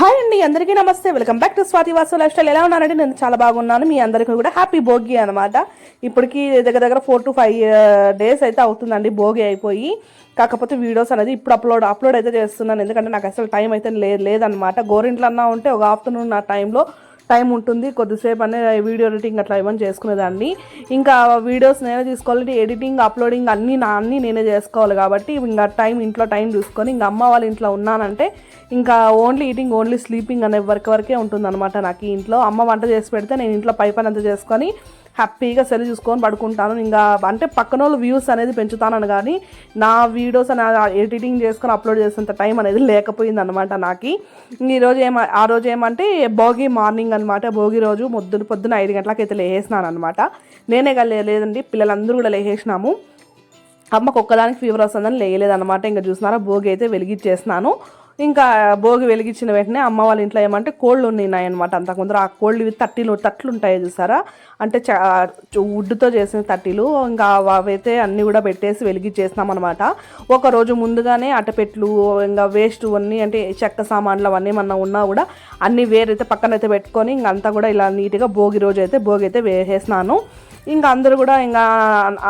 Hi అండి అందరికీ నమస్తే. Welcome back to Swathi Vasu lifestyle ఎలా ఉన్నారండి? నేను చాలా బాగున్నాను. మీ అందరికీ కూడా హ్యాపీ భోగి అనమాట ఇప్పటికి దగ్గర దగ్గర ఫోర్ టు ఫైవ్ డేస్ అయితే అవుతుందండి భోగి అయిపోయి. కాకపోతే వీడియోస్ అనేది ఇప్పుడు అప్లోడ్ అప్లోడ్ అయితే చేస్తున్నాను. ఎందుకంటే నాకు అసలు టైం అయితే లేదు లేదనమాట గోరింట్లో అన్నా ఉంటే ఒక ఆఫ్టర్నూన్ నా టైంలో టైం ఉంటుంది కొద్దిసేపు అనే వీడియో ఎడిటింగ్ అట్లా ఏమని చేసుకునేదాన్ని. ఇంకా వీడియోస్ నేనే తీసుకోవాలి ఎడిటింగ్ అప్లోడింగ్ అన్నీ నా అన్నీ నేనే చేసుకోవాలి కాబట్టి ఇంకా టైం ఇంట్లో టైం చూసుకొని ఇంకా అమ్మ వాళ్ళ ఇంట్లో ఉన్నానంటే ఇంకా ఓన్లీ ఈటింగ్ ఓన్లీ స్లీపింగ్ అనే వర్క్ వరకే ఉంటుందన్నమాట నాకు ఇంట్లో. అమ్మ వంట చేసి పెడితే నేను ఇంట్లో పై పని అంతా చేసుకొని హ్యాపీగా సెల్ చూసుకొని పడుకుంటాను. ఇంకా అంటే పక్కన వాళ్ళు వ్యూస్ అనేది పెంచుతానని కానీ నా వీడియోస్ అనేది ఎడిటింగ్ చేసుకొని అప్లోడ్ చేసేంత టైం అనేది లేకపోయింది అనమాట నాకు ఈరోజు ఏమ ఆ రోజు ఏమంటే భోగి మార్నింగ్ అనమాట భోగి రోజు మొద్దున పొద్దున ఐదు గంటలకు అయితే లేసేసినాను అనమాట నేనే లేదండి పిల్లలందరూ కూడా లేసేసినాము. అమ్మకు ఒక్కదానికి ఫీవర్ వస్తుందని లేయలేదనమాట ఇంకా చూసినారా భోగి అయితే వెలిగించేసినాను ఇంకా భోగి వెలిగించిన వెంటనే అమ్మ వాళ్ళ ఇంట్లో ఏమంటే కోళ్ళు ఉన్నాయి అనమాట అంతకుముందు ఆ కోళ్ళు ఇవి తట్టిలు తట్లు ఉంటాయి చూసారా? అంటే వుడ్తో చేసిన తట్టిలు. ఇంకా అవైతే అన్నీ కూడా పెట్టేసి వెలిగించేసినాం అనమాట ఒక రోజు ముందుగానే అటపెట్లు ఇంకా వేస్ట్ అన్నీ అంటే చెక్క సామాన్లు అవన్నీ మన ఉన్నా కూడా అన్నీ వేరైతే పక్కన అయితే పెట్టుకొని ఇంక అంతా కూడా ఇలా నీట్గా భోగి రోజు అయితే భోగి అయితే వేసేసినాను. ఇంకా అందరూ కూడా ఇంకా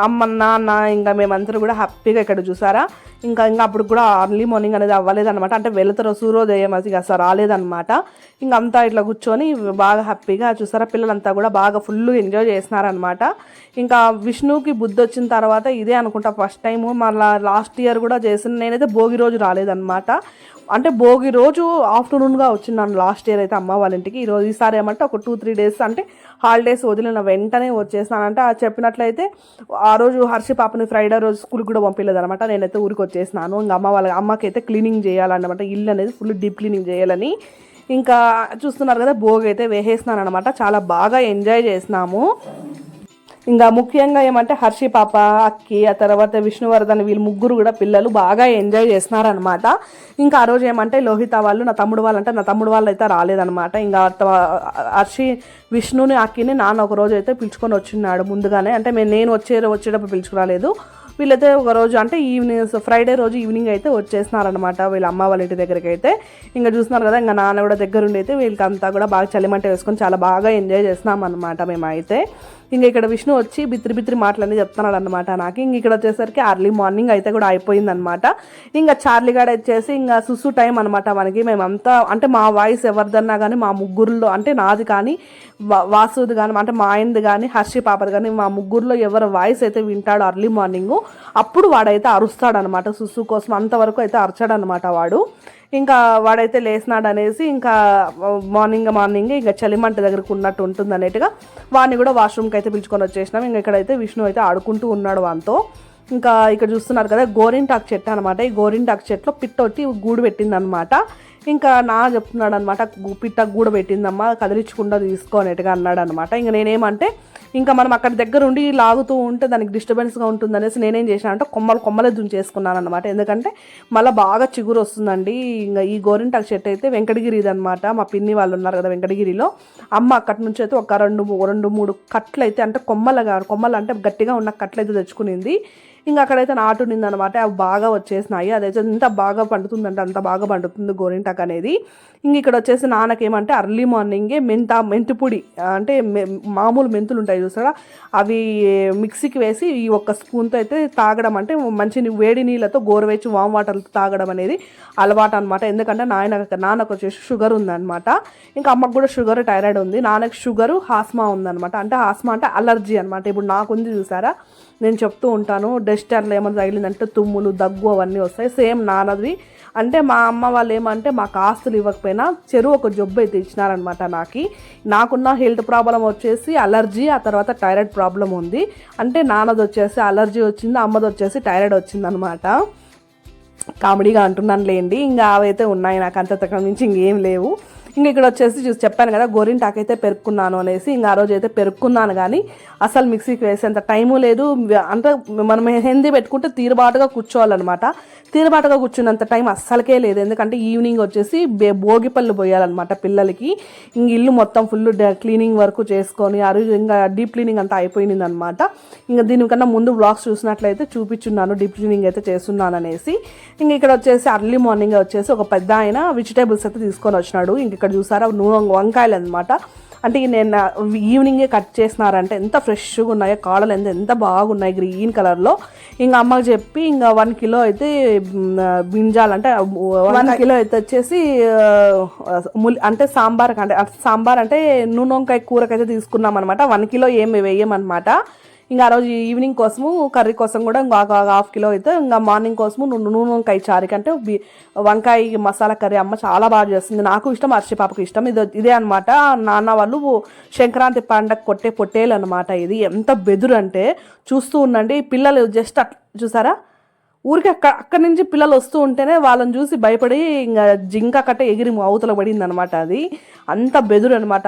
అమ్మ నాన్న ఇంకా మేమందరూ కూడా హ్యాపీగా ఇక్కడ చూసారా? ఇంకా ఇంకా అప్పుడు కూడా అర్లీ మార్నింగ్ అనేది అవ్వలేదన్నమాట. అంటే వెళుతారు సూర్యోదయం అది అసలు రాలేదన్నమాట. ఇంకా అంతా ఇట్లా కూర్చొని బాగా హ్యాపీగా చూసారా? పిల్లలంతా కూడా బాగా ఫుల్ ఎంజాయ్ చేసినారనమాట ఇంకా విష్ణుకి బుద్ధి వచ్చిన తర్వాత ఇదే అనుకుంటా ఫస్ట్ టైము. మళ్ళీ లాస్ట్ ఇయర్ కూడా చేసిన నేనైతే భోగి రోజు రాలేదన్నమాట. అంటే భోగి రోజు ఆఫ్టర్నూన్గా వచ్చినాను లాస్ట్ ఇయర్ అయితే అమ్మ వాళ్ళ ఇంటికి. ఈరోజు ఈసారి ఏమంటే ఒక టూ త్రీ డేస్ అంటే హాలిడేస్ వదిలిన వెంటనే వచ్చేసానంటే చెప్పినట్లయితే ఆ రోజు హర్షి పాపని ఫ్రైడే రోజు స్కూల్కి కూడా పంపించలేదు అనమాట నేనైతే ఊరికి వచ్చేసినాను. ఇంకా అమ్మ వాళ్ళ అమ్మకి అయితే క్లీనింగ్ చేయాలన్నమాట. ఇల్లు అనేది ఫుల్ డీప్ క్లీనింగ్ చేయాలని. ఇంకా చూస్తున్నారు కదా భోగి అయితే వేసేసినాను అనమాట చాలా బాగా ఎంజాయ్ చేసినాము. ఇంకా ముఖ్యంగా ఏమంటే హర్షి పాప అక్కి ఆ తర్వాత విష్ణువర్ధన్ వీళ్ళు ముగ్గురు కూడా పిల్లలు బాగా ఎంజాయ్ చేస్తున్నారనమాట ఇంకా ఆ రోజు ఏమంటే లోహిత వాళ్ళు నా తమ్ముడు వాళ్ళు అంటే నా తమ్ముడు వాళ్ళు అయితే రాలేదనమాట ఇంకా హర్షి విష్ణుని అక్కిని నాన్న ఒక రోజు అయితే పిలుచుకొని వచ్చిన్నాడు ముందుగానే. అంటే నేను వచ్చే వచ్చేటప్పుడు పిలుచుకురాలేదు. వీళ్ళైతే ఒక రోజు అంటే ఈవినింగ్ ఫ్రైడే రోజు ఈవినింగ్ అయితే వచ్చేసినారనమాట వీళ్ళ అమ్మ వాళ్ళ ఇంటి దగ్గరికి అయితే ఇంకా చూస్తున్నారు కదా ఇంకా నాన్న కూడా దగ్గరుండి అయితే వీళ్ళకి అంతా కూడా బాగా చలిమంట వేసుకొని చాలా బాగా ఎంజాయ్ చేస్తున్నాం అనమాట మేమైతే. ఇంక ఇక్కడ విష్ణు వచ్చి బిత్రి బిత్రి మాటలన్నీ చెప్తున్నాడు అనమాట నాకు. ఇంక ఇక్కడ వచ్చేసరికి అర్లీ మార్నింగ్ అయితే కూడా అయిపోయింది అనమాట ఇంకా చార్లీ గాడు వచ్చేసి ఇంకా సుసు టైం అనమాట మనకి. మేమంతా అంటే మా వాయిస్ ఎవరిదన్నా కానీ మా ముగ్గురులో అంటే నాది కానీ వా- వాసుది కానీ అంటే మా ఆయనది కానీ హర్షి పాపది కానీ మా ముగ్గురులో ఎవరి వాయిస్ అయితే వింటాడు అర్లీ మార్నింగ్ అప్పుడు వాడైతే అరుస్తాడనమాట. సుసు కోసం అంతవరకు అయితే అరచాడనమాట వాడు. ఇంకా వాడైతే లేచినాడు అనేసి ఇంకా మార్నింగ్ మార్నింగ్ ఇంకా చలిమంట దగ్గరకు ఉన్నట్టు ఉంటుంది అన్నట్టుగా వాడిని కూడా వాష్రూమ్కి అయితే పిలుచుకొని వచ్చేసినాం. ఇంకా ఇక్కడైతే విష్ణు అయితే ఆడుకుంటూ ఉన్నాడు వాంతో ఇంకా ఇక్కడ చూస్తున్నారు కదా గోరింటాకు చెట్టు అనమాట. ఈ గోరింటాకు చెట్లో పిట్ట వచ్చి గూడు పెట్టిందనమాట. ఇంకా నా చెప్తున్నాడు అనమాట పిట్ట గూడు పెట్టిందమ్మా కదిలించకుండా తీసుకోనేట్టుగా అన్నాడు అనమాట ఇంకా నేనేమంటే ఇంకా మనం అక్కడ దగ్గర ఉండి లాగుతూ ఉంటే దానికి డిస్టర్బెన్స్గా ఉంటుంది అనేసి నేనేం చేశాను అంటే కొమ్మలు కొమ్మలే దుంచేసుకున్నాను అనమాట ఎందుకంటే మళ్ళీ బాగా చిగురు వస్తుందండి ఇంకా ఈ గోరింటాకు చెట్టు అయితే వెంకటగిరిది అనమాట మా పిన్ని వాళ్ళు ఉన్నారు కదా వెంకటగిరిలో. అమ్మ అక్కడి నుంచి అయితే ఒక రెండు మూ- రెండు మూడు కట్లు అయితే అంటే కొమ్మలుగా కొమ్మలు అంటే గట్టిగా ఉన్న కట్లు అయితే తెచ్చుకునింది. ఇంకా అక్కడైతే నాటు అనమాట అవి బాగా వచ్చేసినాయి. అదైతే ఎంత బాగా పండుతుందంటే అంత బాగా పండుతుంది గోరింటాకు అనేది. ఇంక ఇక్కడ వచ్చేసి నాన్నకేమంటే అర్లీ మార్నింగే మెంత మెంతిపొడి అంటే మె- మామూలు మెంతులు ఉంటాయి చూసారా? అవి మిక్సీకి వేసి ఈ ఒక్క స్పూన్తో అయితే తాగడం అంటే మంచి వేడి నీళ్ళతో గోరువెచ్చి వామ్ వాటర్తో తాగడం అనేది అలవాటు అనమాట ఎందుకంటే నాయన నాన్నకు వచ్చేసి షుగర్ ఉందనమాట ఇంకా అమ్మకు కూడా షుగర్ టైరాయిడ్ ఉంది. నాన్నకి షుగరు హాస్మా ఉందనమాట అంటే హాస్మా అంటే అలర్జీ అనమాట ఇప్పుడు నాకుంది చూసారా? నేను చెప్తూ ఉంటాను డస్ట్ అట్లా ఏమైనా తగిలిందంటే తుమ్ములు దగ్గు అవన్నీ వస్తాయి. సేమ్ నాన్నది. అంటే మా అమ్మ వాళ్ళు ఏమంటే మాకు ఆస్తులు ఇవ్వకపోయినా చెరువు ఒక జబ్బు అయితే ఇచ్చినారనమాట నాకు. నాకున్న హెల్త్ ప్రాబ్లం వచ్చేసి అలర్జీ ఆ తర్వాత థైరాయిడ్ ప్రాబ్లం ఉంది. అంటే నాన్నది వచ్చేసి అలర్జీ వచ్చింది అమ్మది వచ్చేసి థైరాయిడ్ వచ్చిందనమాట కామెడీగా అంటున్నాను లేండి ఇంకా అవైతే ఉన్నాయి నాకు అంత తక్కువ నుంచి ఇంకేం లేవు. ఇంక ఇక్కడ వచ్చేసి చూసి చెప్పాను కదా గోరింటాకు అయితే పెరుక్కున్నాను అనేసి ఇంకా ఆ రోజు అయితే పెరుక్కున్నాను కానీ అసలు మిక్సీకి వేసేంత టైము లేదు. అంటే మనం హెందీ పెట్టుకుంటే తీరుబాటుగా కూర్చోవాలన్నమాట. తీరుబాటుగా కూర్చున్నంత టైం అస్సలకే లేదు. ఎందుకంటే ఈవినింగ్ వచ్చేసి బే భోగి పళ్ళు పోయాలన్నమాట పిల్లలకి. ఇంక ఇల్లు మొత్తం ఫుల్ క్లీనింగ్ వర్క్ చేసుకొని ఆ రోజు ఇంకా డీప్ క్లీనింగ్ అంతా అయిపోయింది అనమాట ఇంకా దీనికన్నా ముందు బ్లాగ్స్ చూసినట్లయితే చూపించున్నాను డీప్ క్లీనింగ్ అయితే చేస్తున్నాను అనేసి ఇంక ఇక్కడ వచ్చేసి అర్లీ మార్నింగ్ వచ్చేసి ఒక పెద్ద ఆయన వెజిటేబుల్స్ అయితే తీసుకొని వచ్చినాడు. ఇంక ఇక్కడ చూసారా? నూనె వంకాయలు అనమాట అంటే నేను ఈవినింగే కట్ చేసినారంటే ఎంత ఫ్రెష్గా ఉన్నాయో కాడలు ఎంత ఎంత బాగున్నాయి గ్రీన్ కలర్లో. ఇంకా అమ్మకి చెప్పి ఇంకా వన్ కిలో అయితే బింజాలు అంటే వన్ కిలో అయితే వచ్చేసి ముల్- అంటే సాంబార్ అంటే సాంబార్ అంటే నూనె వంకాయ కూరకైతే తీసుకున్నాం అనమాట వన్ కిలో ఏమి వేయమన్నమాట. ఇంకా ఆ రోజు ఈవినింగ్ కోసము కర్రీ కోసం కూడా ఇంకొక హాఫ్ కిలో అయితే ఇంకా మార్నింగ్ కోసము నూ- నూనె వంకాయ చారు. కంటే వంకాయ మసాలా కర్రీ అమ్మ చాలా బాగా చేస్తుంది. నాకు ఇష్టం అర్షి పాపకు ఇష్టం. ఇది ఇదే అనమాట నాన్న వాళ్ళు సంక్రాంతి పండగ కొట్టే పొట్టేలు అనమాట ఇది. ఎంత బెదురు అంటే చూస్తూ ఉండండి పిల్లలు జస్ట్ అట్ చూసారా? ఊరికి అక్కడ అక్కడి నుంచి పిల్లలు వస్తూ ఉంటేనే వాళ్ళని చూసి భయపడి ఇంకా జింక కట్ట ఎగిరి అవతల పడింది అనమాట అది. అంత బెదురు అనమాట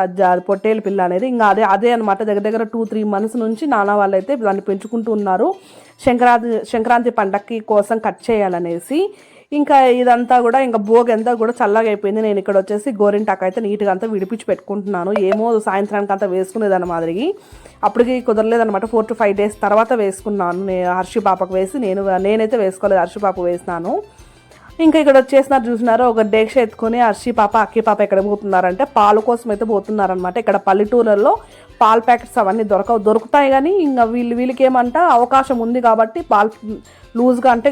పొట్టేల పిల్ల అనేది. ఇంకా అదే అదే అనమాట దగ్గర దగ్గర టూ త్రీ మంత్స్ నుంచి నాన్న వాళ్ళైతే దాన్ని పెంచుకుంటూ ఉన్నారు. సంక్రాంతి సంక్రాంతి పండక్కి కోసం కట్ చేయాలనేసి. ఇంకా ఇదంతా కూడా ఇంకా భోగంతా కూడా చల్లగా అయిపోయింది. నేను ఇక్కడ వచ్చేసి గోరింటాకు అయితే నీట్గా అంతా విడిపించి పెట్టుకుంటున్నాను. ఏమో సాయంత్రానికి అంతా వేసుకునేదాని మాదిరి అప్పటికి కుదరలేదనమాట ఫోర్ టు ఫైవ్ డేస్ తర్వాత వేసుకున్నాను. నేను హర్షి పాపకు వేసి నేను నేనైతే వేసుకోలేదు. హర్షి పాప వేసినాను. ఇంకా ఇక్కడ వచ్చేసినారు చూసినారు? ఒక డేక్ష ఎత్తుకొని హర్షి పాప అక్కి పాప ఎక్కడ పోతున్నారంటే పాలు కోసం అయితే పోతున్నారనమాట ఇక్కడ పల్లెటూర్లలో పాల ప్యాకెట్స్ అవన్నీ దొరక దొరుకుతాయి కానీ ఇంకా వీళ్ళు వీళ్ళకి ఏమంట అవకాశం ఉంది కాబట్టి పాలు లూజ్గా అంటే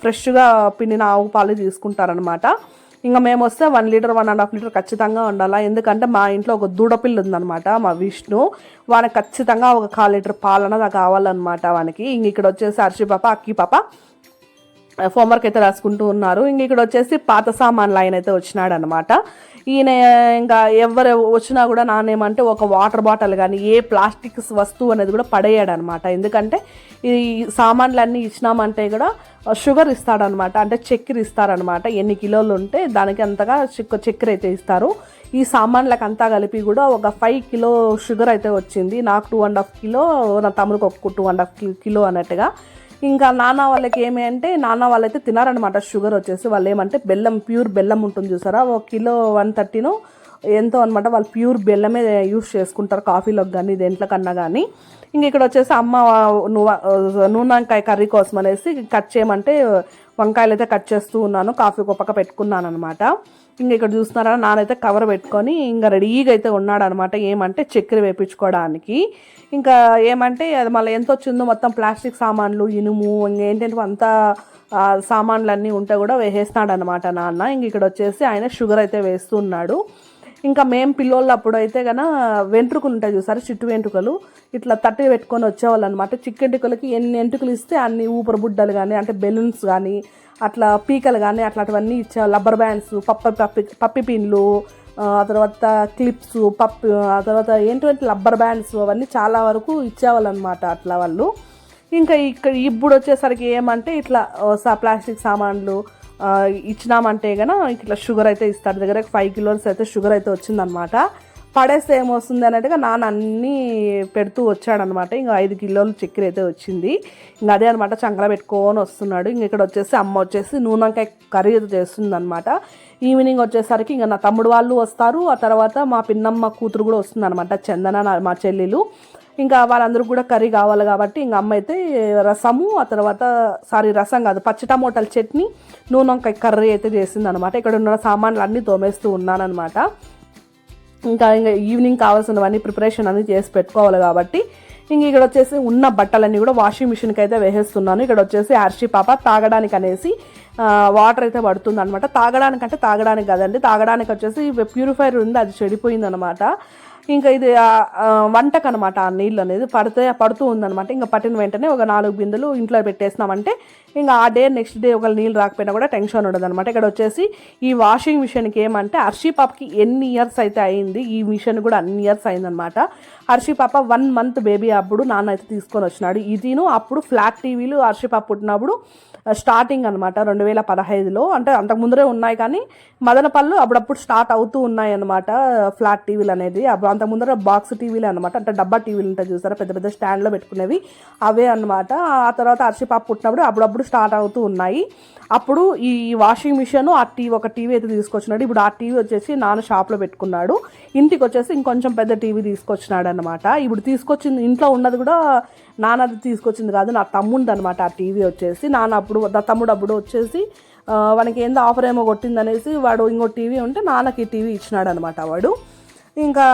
ఫ్రెష్గా పిండిన ఆవు పాలు తీసుకుంటారనమాట ఇంకా మేము వస్తే one litre one and half litre ఖచ్చితంగా ఉండాలా ఎందుకంటే మా ఇంట్లో ఒక దూడపిల్ల ఉందన్నమాట మా విష్ణు. వానికి ఖచ్చితంగా ఒక కాల్ లీటర్ పాలన కావాలన్నమాట వానికి. ఇంక ఇక్కడ వచ్చేసి అర్షి పాప అక్కి పాప. హోంవర్క్ అయితే రాసుకుంటూ ఉన్నారు. ఇంక ఇక్కడ వచ్చేసి పాత సామాన్లు ఆయన అయితే వచ్చినాడు అనమాట ఈయన ఇంకా ఎవరు వచ్చినా కూడా నానేమంటే ఒక వాటర్ బాటిల్ కానీ ఏ ప్లాస్టిక్ వస్తువు అనేది కూడా పడేయాడు అనమాట ఎందుకంటే ఈ సామాన్లు అన్నీ ఇచ్చినామంటే కూడా షుగర్ ఇస్తాడనమాట అంటే చక్కెర ఇస్తారనమాట ఎన్ని కిలోలు ఉంటే దానికి అంతగా చిక్క చక్కెర అయితే ఇస్తారు. ఈ సామాన్లకు అంతా కలిపి కూడా ఒక ఫైవ్ కిలో షుగర్ అయితే వచ్చింది. నాకు టూ అండ్ హాఫ్ కిలో నా తమ్ముడికి ఒక టూ అండ్ హాఫ్ కిలో అన్నట్టుగా. ఇంకా నాన్న వాళ్ళకి ఏమి అంటే నాన్న వాళ్ళైతే తినారనమాట షుగర్ వచ్చేసి వాళ్ళు ఏమంటే బెల్లం ప్యూర్ బెల్లం ఉంటుంది చూసారా? ఒక కిలో వన్ థర్టీను ఎంతో అనమాట వాళ్ళు ప్యూర్ బెల్లమే యూస్ చేసుకుంటారు కాఫీలోకి కానీ దేంట్లో కన్నా కానీ. ఇంక ఇక్కడ వచ్చేసి అమ్మ నూనె వంకాయ కర్రీ కోసం అనేసి కట్ చేయమంటే వంకాయలు అయితే కట్ చేస్తూ ఉన్నాను కాఫీ గొప్పక పెట్టుకున్నాను అనమాట ఇంకా ఇక్కడ చూస్తున్నారా నానైతే కవర్ పెట్టుకొని ఇంకా రెడీగా అయితే ఉన్నాడు అనమాట ఏమంటే చక్కెర వేపించుకోవడానికి. ఇంకా ఏమంటే అది మళ్ళీ ఎంత వచ్చిందో మొత్తం ప్లాస్టిక్ సామాన్లు ఇనుము ఇంకేంటంటే అంతా సామాన్లు అన్నీ ఉంటే కూడా వేసేస్తున్నాడు అనమాట నాన్న. ఇంక ఇక్కడ వచ్చేసి ఆయన షుగర్ అయితే వేస్తున్నాడు ఇంకా మేము పిల్లోళ్ళు అప్పుడు అయితే గన వెంట్రుకలు ఉంటాయి చూసారు? చిట్టు వెంట్రుకలు. ఇట్లా తట్టి పెట్టుకొని వచ్చేవాళ్ళు అనమాట చిక్కెంటుకలకి ఎన్ని ఎంటుకలు ఇస్తే అన్ని ఊపిరి బుడ్డలు కానీ అంటే బెలూన్స్ కానీ అట్లా పీకలు కానీ అట్లాంటివన్నీ ఇచ్చే రబ్బర్ బ్యాండ్స్ పప్ప పప్పి పప్పి పిన్లు ఆ తర్వాత క్లిప్స్ పప్పు ఆ తర్వాత ఏంటంటే రబ్బర్ బ్యాండ్స్ అవన్నీ చాలా వరకు ఇచ్చేవాళ్ళు అనమాట అట్లా వాళ్ళు. ఇంకా ఇక్కడ ఇప్పుడు వచ్చేసరికి ఏమంటే ఇట్లా ప్లాస్టిక్ సామాన్లు ఇచ్చినామంటే కనుక ఇట్లా షుగర్ అయితే ఇస్తారు. దగ్గర ఫైవ్ కిలోస్ అయితే షుగర్ అయితే వచ్చిందనమాట. పడేస్తే ఏమొస్తుంది అన్నట్టుగా నాన్న అన్నీ పెడుతూ వచ్చాడనమాట. ఇంకా ఐదు కిలోలు చక్కెర అయితే వచ్చింది. ఇంకా అదే అనమాట చంకల పెట్టుకొని వస్తున్నాడు. ఇంక ఇక్కడ వచ్చేసి అమ్మ వచ్చేసి నూనెంకాయ కర్రీ అయితే చేస్తుంది అనమాట ఈవినింగ్ వచ్చేసరికి ఇంకా నా తమ్ముడు వాళ్ళు వస్తారు. ఆ తర్వాత మా పిన్నమ్మ కూతురు కూడా వస్తుందనమాట. చందన మా చెల్లెలు. ఇంకా వాళ్ళందరూ కూడా కర్రీ కావాలి కాబట్టి ఇంకా అమ్మ అయితే రసము ఆ తర్వాత సారీ రసం కాదు పచ్చి టమోటాల చట్నీ నూనె వంకాయ కర్రీ అయితే చేసింది అనమాట ఇక్కడ ఉన్న సామాన్లు అన్నీ తోమేస్తూ ఉన్నానమాట ఇంకా ఇంకా ఈవినింగ్ కావాల్సినవన్నీ ప్రిపరేషన్ అన్నీ చేసి పెట్టుకోవాలి కాబట్టి ఇంక ఇక్కడ వచ్చేసి ఉన్న బట్టలన్నీ కూడా వాషింగ్ మిషన్కి అయితే వేసేస్తున్నాను. ఇక్కడ వచ్చేసి హర్షి పాప తాగడానికి అనేసి వాటర్ అయితే పడుతుంది అనమాట తాగడానికి అంటే తాగడానికి కదండి. తాగడానికి వచ్చేసి ప్యూరిఫైర్ ఉంది అది చెడిపోయింది అనమాట ఇంకా ఇది ఆ, వంటకు అనమాట ఆ నీళ్ళు అనేది పడితే పడుతూ ఉందనమాట ఇంకా పట్టిన వెంటనే ఒక నాలుగు బిందెలు ఇంట్లో పెట్టేసినామంటే ఇంకా ఆ డే నెక్స్ట్ డే ఒక నీళ్ళు రాకపోయినా కూడా టెన్షన్ ఉండదు అనమాట ఇక్కడ వచ్చేసి ఈ వాషింగ్ మిషన్కి ఏమంటే హర్షి పాపకి ఎన్ని ఇయర్స్ అయితే అయింది ఈ మిషన్ కూడా అన్ని ఇయర్స్ అయిందనమాట హర్షి పాప వన్ మంత్ బేబీ అప్పుడు నాన్న అయితే తీసుకొని వచ్చినాడు. ఇదిను అప్పుడు ఫ్లాట్ టీవీలు హర్షి పాప పుట్టినప్పుడు స్టార్టింగ్ అనమాట రెండు వేల పదహైదులో. అంటే అంతకు ముందరే ఉన్నాయి కానీ మదనపల్లు అప్పుడప్పుడు స్టార్ట్ అవుతూ ఉన్నాయి అనమాట ఫ్లాట్ టీవీలు అనేది. అంత ముందర బాక్స్ టీవీలు అనమాట అంటే డబ్బా టీవీలు ఉంటాయి చూసారా పెద్ద పెద్ద స్టాండ్లో పెట్టుకునేవి. అవే అనమాట ఆ తర్వాత అర్షిపాప పుట్టినప్పుడు అప్పుడప్పుడు స్టార్ట్ అవుతూ ఉన్నాయి. అప్పుడు ఈ వాషింగ్ మిషన్ ఆ టీవీ ఒక టీవీ అయితే తీసుకొచ్చినాడు. ఇప్పుడు ఆ టీవీ వచ్చేసి నాన్న షాప్లో పెట్టుకున్నాడు. ఇంటికి వచ్చేసి ఇంకొంచెం పెద్ద టీవీ తీసుకొచ్చినాడు అనమాట ఇప్పుడు తీసుకొచ్చింది ఇంట్లో ఉన్నది కూడా నాన్నది తీసుకొచ్చింది కాదు నా తమ్ముడిది అనమాట ఆ టీవీ వచ్చేసి. నాన్న అప్పుడు నా తమ్ముడు అప్పుడు వచ్చేసి వానికి ఏందో ఆఫర్ ఏమో కొట్టిందనేసి వాడు ఇంకో టీవీ ఉంటే నాన్నకి ఈ టీవీ ఇచ్చినాడు అనమాట వాడు. ఇంకా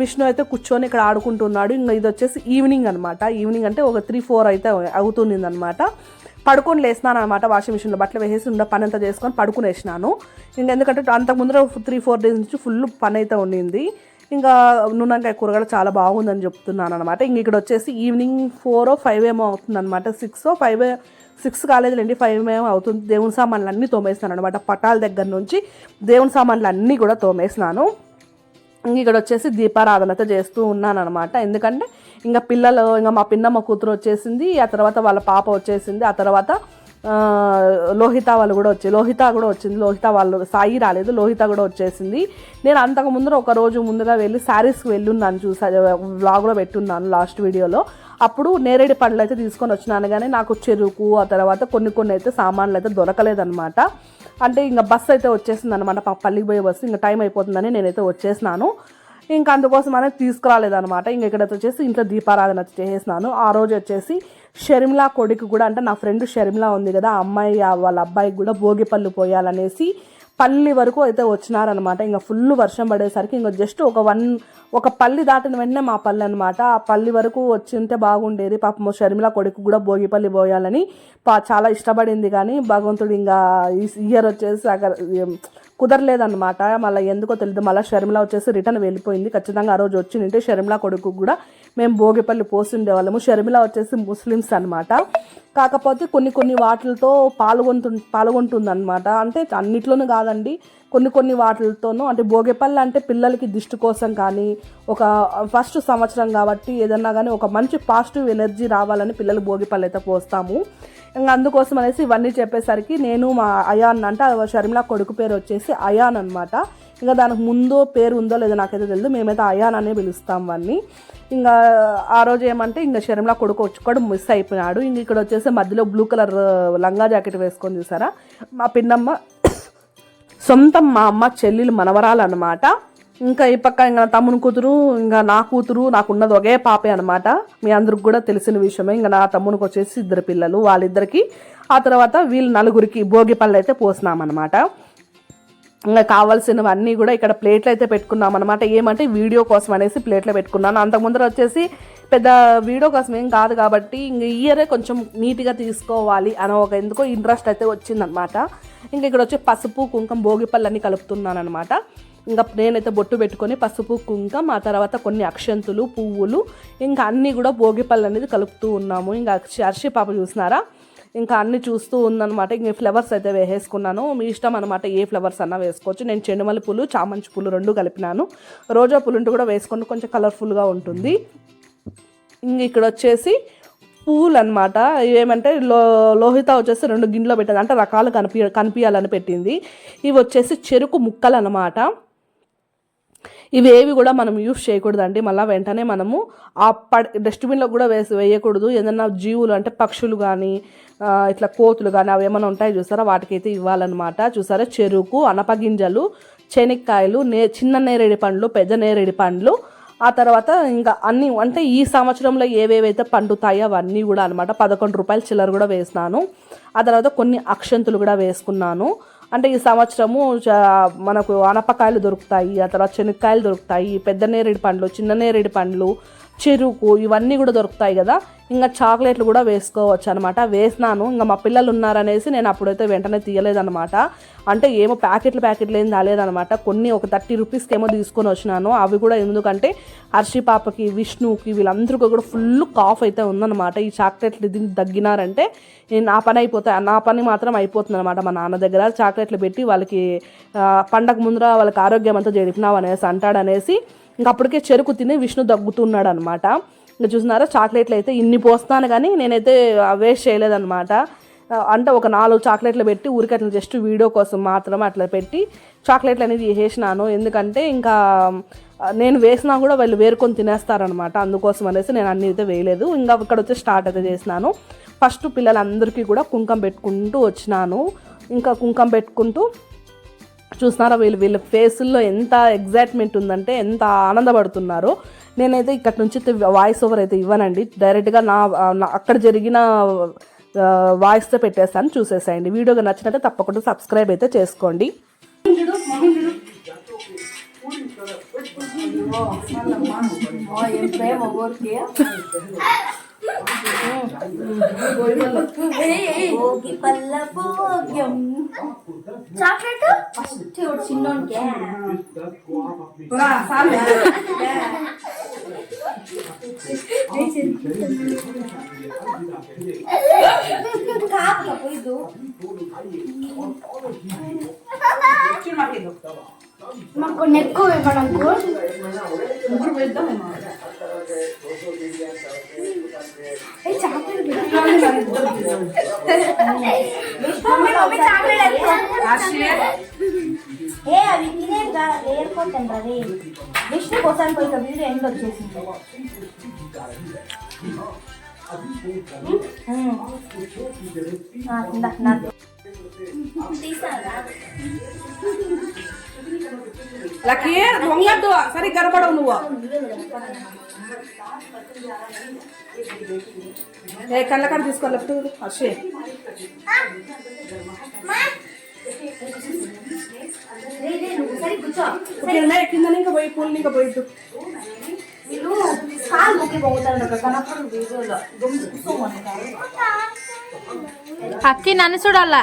విష్ణు అయితే కూర్చొని ఇక్కడ ఆడుకుంటున్నాడు. ఇంకా ఇది వచ్చేసి ఈవినింగ్ అనమాట ఈవినింగ్ అంటే ఒక త్రీ ఫోర్ అయితే అవుతుంది అనమాట పడుకొని లేసినాను అనమాట వాషింగ్ మిషన్లో. బట్టలు వేసేసి ఉండ పని అంతా చేసుకొని పడుకునేసినాను. ఇంకా ఎందుకంటే అంతకుముందర త్రీ ఫోర్ డేస్ నుంచి ఫుల్ పని అయితే ఉండింది. ఇంకా నూనెకాయ కూర కూడా చాలా బాగుందని చెప్తున్నాను అనమాట ఇంక ఇక్కడ వచ్చేసి ఈవినింగ్ ఫోర్ ఫైవ్ ఏమో అవుతుంది అనమాట సిక్స్ ఫైవ్ సిక్స్ కాలేజీలండి ఫైవ్ ఏమో అవుతుంది. దేవుని సామాన్లు అన్నీ తోమేస్తున్నాను అనమాట పటాల దగ్గర నుంచి దేవుని సామాన్లు అన్నీ కూడా తోమేసినాను ఇంక ఇక్కడ వచ్చేసి దీపారాధనతో చేస్తూ ఉన్నాను అనమాట ఎందుకంటే ఇంకా పిల్లలు ఇంకా మా పిన్నమ్మ కూతురు వచ్చేసింది ఆ తర్వాత వాళ్ళ పాప వచ్చేసింది ఆ తర్వాత లోహిత వాళ్ళు కూడా వచ్చి లోహిత కూడా వచ్చింది. లోహిత వాళ్ళు సాయి రాలేదు. లోహిత కూడా వచ్చేసింది. నేను అంతకు ముందర ఒక రోజు ముందుగా వెళ్ళి శారీస్కి వెళ్ళున్నాను చూసా వ్లాగ్లో పెట్టున్నాను లాస్ట్ వీడియోలో. అప్పుడు నేరేడు పండ్లు అయితే తీసుకొని వచ్చినాను. కానీ నాకు చెరుకు ఆ తర్వాత కొన్ని కొన్ని అయితే సామాన్లు అయితే దొరకలేదన్నమాట. అంటే ఇంకా బస్సు అయితే వచ్చేసింది అనమాట పల్లికి పోయే బస్సు. ఇంకా టైం అయిపోతుందని నేనైతే వచ్చేసినాను. ఇంకా అందుకోసం అనేది తీసుకురాలేదనమాట ఇంక ఇక్కడ వచ్చేసి ఇంట్లో దీపారాధన చేసేసినాను. ఆ రోజు వచ్చేసి షర్మిలా కొడుకు కూడా అంటే నా ఫ్రెండ్ షర్మిలా ఉంది కదా అమ్మాయి ఆ వాళ్ళ అబ్బాయికి కూడా భోగిపల్లి పోయాలనేసి పల్లి వరకు అయితే వచ్చినారనమాట. ఇంకా ఫుల్ వర్షం పడేసరికి ఇంకా జస్ట్ ఒక వన్ ఒక పల్లి దాటిన వెంటనే మా పల్లి అనమాట ఆ పల్లి వరకు వచ్చి ఉంటే బాగుండేది. పాపం షర్మిల కొడుకు కూడా భోగిపల్లి పోయాలని పా చాలా ఇష్టపడింది కానీ భగవంతుడు ఇంకా ఈ ఇయర్ వచ్చేసి అక్కడ కుదరలేదన్నమాట. మళ్ళీ ఎందుకో తెలియదు మళ్ళీ షర్మిల వచ్చేసి రిటర్న్ వెళ్ళిపోయింది. ఖచ్చితంగా ఆ రోజు వచ్చి ఉంటే షర్మిల కొడుకు కూడా మేము భోగిపల్లి పోసిండే వాళ్ళము షర్మిల వచ్చేసి ముస్లిమ్స్ అనమాట కాకపోతే కొన్ని కొన్ని వాటిలతో పాల్గొంటు పాల్గొంటుందన్నమాట. అంటే అన్నిట్లోనూ కాదండి. కొన్ని కొన్ని వాటితోనూ అంటే భోగిపల్లి అంటే పిల్లలకి దిష్టి కోసం కానీ ఒక ఫస్ట్ సంవత్సరం కాబట్టి ఏదన్నా కానీ ఒక మంచి పాజిటివ్ ఎనర్జీ రావాలని పిల్లలు భోగిపల్లి అయితే పోస్తాము. ఇంకా అందుకోసం అనేసి ఇవన్నీ చెప్పేసరికి నేను మా అయాన్ అంటే షర్మిల కొడుకు పేరు వచ్చేసి అయాన్ అనమాట ఇంకా దానికి ముందో పేరు ఉందో లేదో నాకైతే తెలియదు మేమైతే అయాన్ అనే పిలుస్తాం వాడిని ఇంకా ఆ రోజు ఏమంటే ఇంకా షర్మిల కొడుకు వచ్చి కూడా మిస్ అయిపోయినాడు. ఇంక ఇక్కడ వచ్చేసి మధ్యలో బ్లూ కలర్ లంగా జాకెట్ వేసుకొని చూసారా? మా పిన్నమ్మ సొంతం మా అమ్మ చెల్లెలు మనవరాలు అనమాట ఇంకా ఈ పక్క ఇంకా తమ్ముని కూతురు ఇంకా నా కూతురు నాకున్నది ఒకే పాపే అనమాట మీ అందరికి కూడా తెలిసిన విషయమే. ఇంకా నా తమ్మునికి వచ్చేసి ఇద్దరు పిల్లలు వాళ్ళిద్దరికి. ఆ తర్వాత వీళ్ళు నలుగురికి భోగి పళ్ళు అయితే పోసినామన్నమాట. ఇంకా కావాల్సినవన్నీ కూడా ఇక్కడ ప్లేట్లు అయితే పెట్టుకున్నాం అనమాట ఏమంటే వీడియో కోసం అనేసి ప్లేట్లో పెట్టుకున్నాను. అంతకు ముందర వచ్చేసి పెద్ద వీడియో కోసం ఏం కాదు కాబట్టి ఇంక ఇయరే కొంచెం నీట్గా తీసుకోవాలి అని ఒక ఎందుకో ఇంట్రెస్ట్ అయితే వచ్చిందనమాట ఇంకా ఇక్కడ వచ్చి పసుపు కుంకం భోగి పళ్ళన్నీ కలుపుతున్నాను అనమాట ఇంకా నేనైతే బొట్టు పెట్టుకొని పసుపు కుంకం ఆ తర్వాత కొన్ని అక్షంతులు పువ్వులు ఇంకా అన్నీ కూడా భోగి పళ్ళు అనేది కలుపుతూ ఉన్నాము. ఇంకా అర్షి పాప చూసినారా? ఇంకా అన్ని చూస్తూ ఉందన్నమాట. ఇంక ఫ్లవర్స్ అయితే వేసేసుకున్నాను. మీ ఇష్టం అనమాట ఏ ఫ్లవర్స్ అన్నా వేసుకోవచ్చు. నేను చెండుమల్లి పూలు చామంతి పూలు రెండు కలిపినాను. రోజా పూలు ఉంటే కూడా వేసుకుంటే కొంచెం కలర్ఫుల్గా ఉంటుంది. ఇంక ఇక్కడ వచ్చేసి పూలు అనమాట ఏమంటే లో లోహిత వచ్చేసి రెండు గిన్నెలో పెట్టింది. అంటే రకాలు కనిపి కనిపించాలని పెట్టింది. ఇవి వచ్చేసి చెరుకు ముక్కలు అనమాట ఇవేవి కూడా మనం యూస్ చేయకూడదండి. మళ్ళీ వెంటనే మనము ఆ పడ డస్ట్బిన్లో కూడా వేసి వేయకూడదు. ఏదన్నా జీవులు అంటే పక్షులు కానీ ఇట్లా కోతులు కానీ అవి ఏమైనా ఉంటాయి చూసారా? వాటికైతే ఇవ్వాలన్నమాట. చూసారా? చెరుకు అనపగింజలు చెనిక్కాయలు నే చిన్న నేరేడి పండ్లు పెద్ద నేరేడి పండ్లు. ఆ తర్వాత ఇంకా అన్ని అంటే ఈ సంవత్సరంలో ఏవేవైతే పండుతాయో అవన్నీ కూడా అనమాట పదకొండు రూపాయలు చిల్లర కూడా వేసినాను. ఆ తర్వాత కొన్ని అక్షంతులు కూడా వేసుకున్నాను. అంటే ఈ సంవత్సరము మనకు అనపకాయలు దొరుకుతాయి ఆ తర్వాత శనక్కాయలు దొరుకుతాయి పెద్ద నేరేడు పండ్లు చిన్న నేరేడు పండ్లు చెరుకు ఇవన్నీ కూడా దొరుకుతాయి కదా. ఇంకా చాక్లెట్లు కూడా వేసుకోవచ్చు అనమాట వేసినాను ఇంకా మా పిల్లలు ఉన్నారనేసి నేను అప్పుడైతే వెంటనే తీయలేదనమాట అంటే ఏమో ప్యాకెట్లు ప్యాకెట్లు ఏం రాలేదనమాట కొన్ని ఒక థర్టీ రూపీస్కి ఏమో తీసుకొని వచ్చినాను. అవి కూడా ఎందుకంటే హర్షి పాపకి విష్ణుకి వీళ్ళందరికీ కూడా ఫుల్ కాఫ్ అయితే ఉందన్నమాట. ఈ చాక్లెట్లు దీన్ని తగ్గినారంటే నా పని అయిపోతాయి నా పని మాత్రం అయిపోతుంది అనమాట మా నాన్న దగ్గర. చాక్లెట్లు పెట్టి వాళ్ళకి పండగ ముందర వాళ్ళకి ఆరోగ్యం అంతా జరిపినావు అనేసి అంటాడనేసి ఇంకా అప్పటికే చెరుకు తిని విష్ణు దగ్గుతున్నాడు అనమాట ఇంకా చూసినారా? చాక్లెట్లు అయితే ఇన్ని పోస్తాను కానీ నేనైతే వేస్ట్ చేయలేదన్నమాట అంటే ఒక నాలుగు చాక్లెట్లు పెట్టి ఊరికి అట్లా జస్ట్ వీడియో కోసం మాత్రం అట్లా పెట్టి చాక్లెట్లు అనేది చేసినాను ఎందుకంటే ఇంకా నేను వేసినా కూడా వాళ్ళు వేరుకొని తినేస్తారనమాట. అందుకోసం అనేసి నేను అన్ని అయితే వేయలేదు. ఇంకా ఇక్కడ వచ్చి స్టార్ట్ అయితే చేసినాను. ఫస్ట్ పిల్లలందరికీ కూడా కుంకం పెట్టుకుంటూ వచ్చినాను. ఇంకా కుంకం పెట్టుకుంటూ చూస్తున్నారా వీళ్ళు వీళ్ళ ఫేసుల్లో ఎంత ఎగ్జైట్మెంట్ ఉందంటే ఎంత ఆనందపడుతున్నారో. నేనైతే ఇక్కడ నుంచి అయితే వాయిస్ ఓవర్ అయితే ఇవ్వనండి. డైరెక్ట్గా నా అక్కడ జరిగిన వాయిస్తో పెట్టేస్తాను చూసేసేయండి. వీడియోగా నచ్చినట్టే తప్పకుండా సబ్స్క్రైబ్ అయితే చేసుకోండి. భోగి పల్ల భోగ్యం చాక్లెట్ ఫస్ట్ చిన్నోనికే కాదు పోయిదు మాకు కొన్ని ఎక్కువ ఇవ్వడానికి ఏ చాక్లెట్ ఏ అవి తినేగా ఏర్పోతాను రే విష్ణు కోసం పోయి వీడియో ఎండ్ వచ్చేసింది ఉమ్. ఆ, ఇందా, నాకు. తీసారా? లక్కీ వంగద్దు సరే గడపడవు నువ్వు ఏ కళ్ళకాడ తీసుకో లెఫ్ట్ హర్షే రే, కింద ఇంకా పోయి పూలు ఇంకా పోయిద్దు వీళ్ళు కాలు మొక్కి పొంగుతారు కనపడు వీడియోలో అక్కి నన్ను చూడాలా?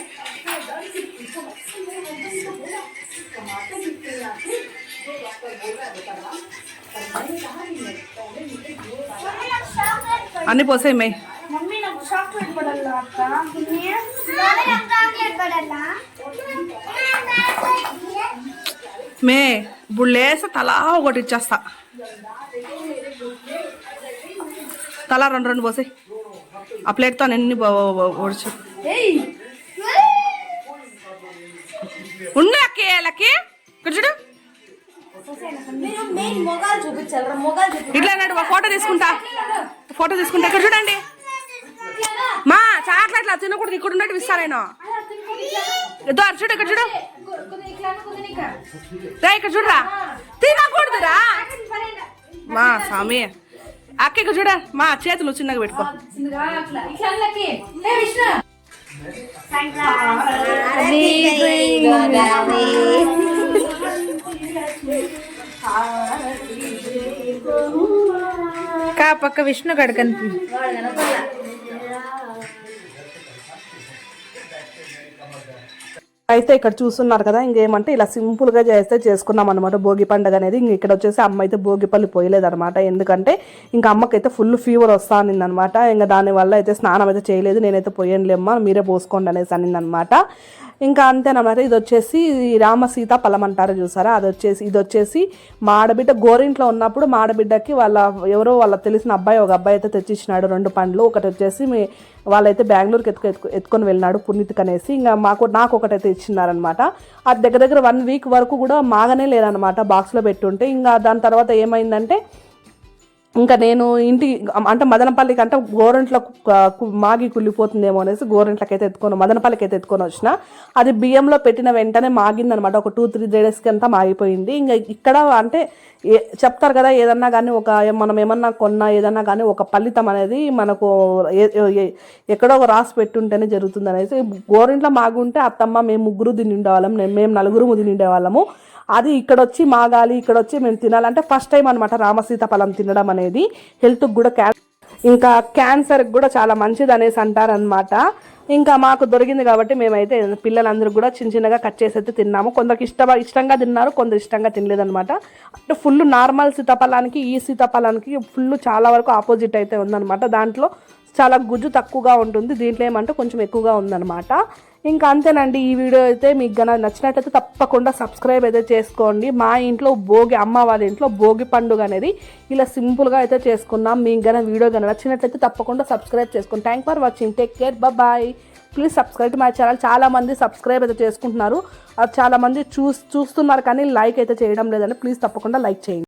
అన్ని పోసాయి మే. మమ్మీ నాకు చాక్లెట్ పడాలా అక్క? చాక్లెట్ పడాలా మే ఇప్పుడు లేసి తలా ఒకటి ఇచ్చేస్తా తలా రెండు రెండు పోసాయి. ఆ ప్లేట్తో అన్ని ఒడిచు ఉండు లక్కీ లక్కీ. చూడు. ఇట్లా మా ఫోటో తీసుకుంటా. ఫోటో తీసుకుంటా ఇక్కడ చూడండి. మా చాక్లెట్లు తినకూడదు ఇక్కడ ఉన్నట్టు ఇస్తా నేను ఇదో చూడు ఇక్కడ చూడు. రా ఇక్కడ చూడరా. తినకూడదురా. మా స్వామి అక్క ఇక్కడ చూడ. మా చేతులు చిన్నగా పెట్టుకో. పక్క విష్ణు గడకని. అయితే ఇక్కడ చూస్తున్నారు కదా ఇంకేమంటే ఇలా సింపుల్గా చేస్తే చేసుకున్నాం అనమాట భోగి పండుగ అనేది ఇంక ఇక్కడ వచ్చేసి అమ్మ అయితే భోగిపల్లి పోయలేదన్నమాట. ఎందుకంటే ఇంకా అమ్మకైతే ఫుల్ ఫీవర్ వస్తా అనమాట ఇంకా దానివల్ల అయితే స్నానం అయితే చేయలేదు నేనైతే అమ్మ మీరే పోసుకోండి అనేసి అనిందనమాట ఇంకా అంతేనమాట ఇది వచ్చేసి రామ సీత ఫలం అంటారు చూసారా? అది వచ్చేసి ఇది వచ్చేసి మా ఆడబిడ్డ గోరింట్లో ఉన్నప్పుడు మా ఆడబిడ్డకి వాళ్ళ ఎవరో వాళ్ళ తెలిసిన అబ్బాయి ఒక అబ్బాయి అయితే తెచ్చిచ్చినాడు రెండు పండ్లు. ఒకటి వచ్చేసి మీ వాళ్ళైతే బెంగళూరుకి ఎత్తుకు ఎత్తుకు ఎత్తుకొని వెళ్ళినాడు పునీత్ కనేసి ఇంకా మాకు నాకు ఒకటైతే ఇచ్చినారనమాట అది దగ్గర దగ్గర వన్ వీక్ వరకు కూడా మాగనే లేదనమాట బాక్స్లో పెట్టుంటే. ఇంకా దాని తర్వాత ఏమైందంటే ఇంకా నేను ఇంటి అంటే మదనపల్లికి అంటే గోరెంట్లో మాగి కుళ్ళిపోతుందేమో అనేసి గోరెంట్లకి అయితే ఎత్తుకొని మదనపల్లికి అయితే ఎత్తుకొని వచ్చిన. అది బియ్యంలో పెట్టిన వెంటనే మాగిందనమాట. ఒక టూ త్రీ డేస్కి అంతా మాగిపోయింది. ఇంకా ఇక్కడ అంటే ఏ చెప్తారు కదా ఏదన్నా కానీ ఒక మనం ఏమన్నా కొన్నా ఏదన్నా కానీ ఒక ఫలితం అనేది మనకు ఎక్కడో ఒక రాసి పెట్టుంటేనే జరుగుతుంది అనేసి గోరింట్లో మాగుంటే అత్తమ్మ మేము ముగ్గురు తిని ఉండేవాళ్ళం మేము నలుగురు తిని ఉండేవాళ్ళము అది ఇక్కడ వచ్చి మాగాలి ఇక్కడ వచ్చి మేము తినాలంటే ఫస్ట్ టైం అనమాట రామసీత ఫలం తినడం అనేది. హెల్త్కి కూడా క్యా ఇంకా క్యాన్సర్కి కూడా చాలా మంచిది అనేసి అంటారనమాట ఇంకా మాకు దొరికింది కాబట్టి మేమైతే పిల్లలందరూ కూడా చిన్న చిన్నగా కట్ చేసి అయితే తిన్నాము. కొందరికి ఇష్ట ఇష్టంగా తిన్నారు కొందరు ఇష్టంగా తినలేదనమాట అంటే ఫుల్ నార్మల్ సీతాఫలానికి ఈ సీతాఫలానికి ఫుల్ చాలా వరకు ఆపోజిట్ అయితే ఉందనమాట దాంట్లో చాలా గుజ్జు తక్కువగా ఉంటుంది. దీంట్లో ఏమంటే కొంచెం ఎక్కువగా ఉందనమాట ఇంకా అంతేనండి ఈ వీడియో అయితే మీకు గన నచ్చినట్టయితే తప్పకుండా సబ్స్క్రైబ్ అయితే చేసుకోండి. మా ఇంట్లో భోగి అమ్మ వాళ్ళ ఇంట్లో భోగి పండుగ అనేది ఇలా సింపుల్గా అయితే చేసుకున్నాం. మీకు గన వీడియో గన నచ్చినట్లయితే తప్పకుండా సబ్స్క్రైబ్ చేసుకోండి. Thank for watching take care bye please subscribe my channel చాలామంది సబ్స్క్రైబ్ అయితే చేసుకుంటున్నారు. అది చాలామంది చూస్ చూస్తున్నారు కానీ లైక్ అయితే చేయడం లేదండి. ప్లీజ్ తప్పకుండా లైక్ చేయండి.